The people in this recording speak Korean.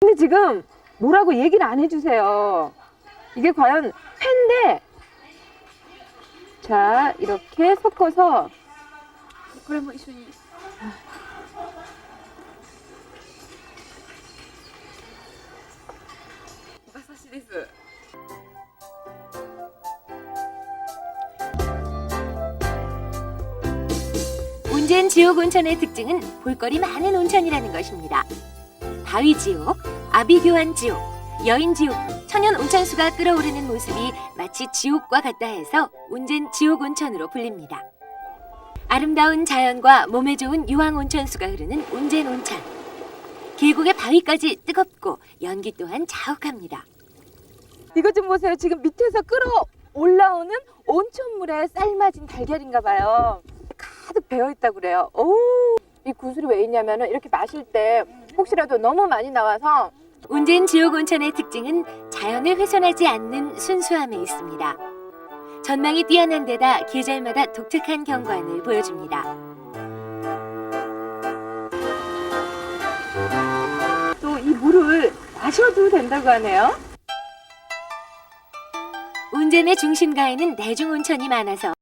근데 지금 뭐라고 얘기를 안 해주세요. 이게 과연 회인데 자 이렇게 섞어서 뭐, 운젠 지옥 온천의 특징은 볼거리 많은 온천이라는 것입니다. 바위 지옥, 아비 교환 지옥, 여인 지옥, 천연 온천수가 끓어오르는 모습이 마치 지옥과 같다 해서 운젠 지옥 온천으로 불립니다. 아름다운 자연과 몸에 좋은 유황 온천수가 흐르는 운젠 온천. 계곡의 바위까지 뜨겁고 연기 또한 자욱합니다. 이것 좀 보세요. 지금 밑에서 끌어 올라오는 온천물에 삶아진 달걀인가 봐요. 가득 배어 있다고 그래요. 오, 이 구슬이 왜 있냐면은 이렇게 마실 때 혹시라도 너무 많이 나와서 운젠 지옥 온천의 특징은 자연을 훼손하지 않는 순수함에 있습니다. 전망이 뛰어난 데다 계절마다 독특한 경관을 보여줍니다. 또 이 물을 마셔도 된다고 하네요. 운젠의 중심가에는 대중 온천이 많아서